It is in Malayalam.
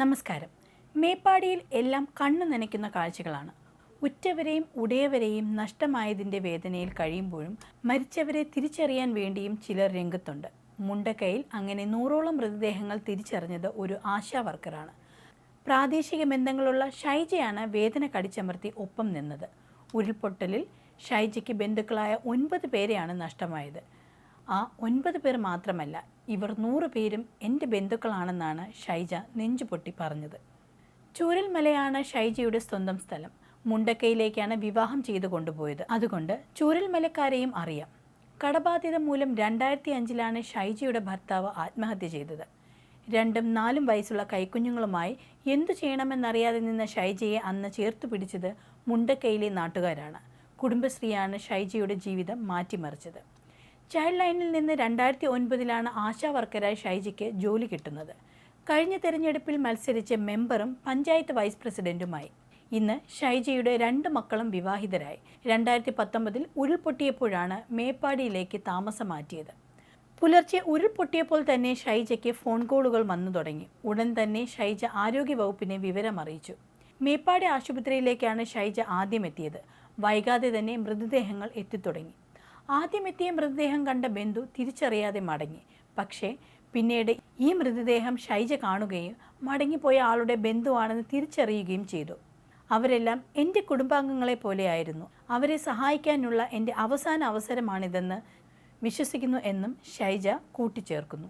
നമസ്കാരം. മേപ്പാടിയിൽ എല്ലാം കണ്ണു നനയ്ക്കുന്ന കാഴ്ചകളാണ്. ഉറ്റവരെയും ഉടയവരെയും നഷ്ടമായതിന്റെ വേദനയിൽ കഴിയുമ്പോഴും മരിച്ചവരെ തിരിച്ചറിയാൻ വേണ്ടിയും ചിലർ രംഗത്തുണ്ട്. മുണ്ടക്കയിൽ അങ്ങനെ നൂറോളം മൃതദേഹങ്ങൾ തിരിച്ചറിഞ്ഞത് ഒരു ആശാ വർക്കറാണ് പ്രാദേശിക ബന്ധങ്ങളുള്ള ഷൈജയാണ് വേദന കടിച്ചമർത്തി ഒപ്പം നിന്നത്. ഉരുൾപൊട്ടലിൽ ഷൈജയ്ക്ക് ബന്ധുക്കളായ ഒൻപത് പേരെയാണ് നഷ്ടമായത്. ആ ഒൻപത് പേർ മാത്രമല്ല ഇവർ നൂറ് പേരും എന്റെ ബന്ധുക്കളാണെന്നാണ് ഷൈജ നെഞ്ചുപൊട്ടി പറഞ്ഞത്. ചൂരൽമലയാണ് ഷൈജയുടെ സ്വന്തം സ്ഥലം. മുണ്ടക്കയിലേക്കാണ് വിവാഹം ചെയ്തു കൊണ്ടുപോയത്. അതുകൊണ്ട് ചൂരൽമലക്കാരെയും അറിയാം. കടബാധ്യത മൂലം രണ്ടായിരത്തി അഞ്ചിലാണ് ഷൈജയുടെ ഭർത്താവ് ആത്മഹത്യ ചെയ്തത്. രണ്ടും നാലും വയസ്സുള്ള കൈക്കുഞ്ഞുങ്ങളുമായി എന്തു ചെയ്യണമെന്നറിയാതെ നിന്ന ഷൈജയെ അന്ന് ചേർത്തു പിടിച്ചത് മുണ്ടക്കയിലെ നാട്ടുകാരാണ്. കുടുംബശ്രീയാണ് ഷൈജയുടെ ജീവിതം മാറ്റിമറിച്ചത്. ചൈൽഡ് ലൈനിൽ നിന്ന് രണ്ടായിരത്തി ഒൻപതിലാണ് ആശാ വർക്കറായി ഷൈജിക്ക് ജോലി കിട്ടുന്നത്. കഴിഞ്ഞ തെരഞ്ഞെടുപ്പിൽ മത്സരിച്ച മെമ്പറും പഞ്ചായത്ത് വൈസ് പ്രസിഡന്റുമായി. ഇന്ന് ഷൈജയുടെ രണ്ട് മക്കളും വിവാഹിതരായി. രണ്ടായിരത്തി പത്തൊമ്പതിൽ ഉരുൾപൊട്ടിയപ്പോഴാണ് മേപ്പാടിയിലേക്ക് താമസം മാറ്റിയത്. പുലർച്ചെ ഉരുൾപൊട്ടിയപ്പോൾ തന്നെ ഷൈജയ്ക്ക് ഫോൺ കോളുകൾ വന്നു തുടങ്ങി. ഉടൻ തന്നെ ഷൈജ ആരോഗ്യവകുപ്പിനെ വിവരം അറിയിച്ചു മേപ്പാടി ആശുപത്രിയിലേക്കാണ് ഷൈജ ആദ്യം എത്തിയത് വൈകാതെ തന്നെ മൃതദേഹങ്ങൾ എത്തിത്തുടങ്ങി. ആദ്യം എത്തിയ മൃതദേഹം കണ്ട ബന്ധു തിരിച്ചറിയാതെ മടങ്ങി. പക്ഷേ പിന്നീട് ഈ മൃതദേഹം ഷൈജ കാണുകയും മടങ്ങിപ്പോയ ആളുടെ ബന്ധുവാണെന്ന് തിരിച്ചറിയുകയും ചെയ്തു. അവരെല്ലാം എന്റെ കുടുംബാംഗങ്ങളെ പോലെയായിരുന്നു. അവരെ സഹായിക്കാനുള്ള എന്റെ അവസാന അവസരമാണിതെന്ന് വിശ്വസിക്കുന്നു എന്നും ഷൈജ കൂട്ടിച്ചേർക്കുന്നു.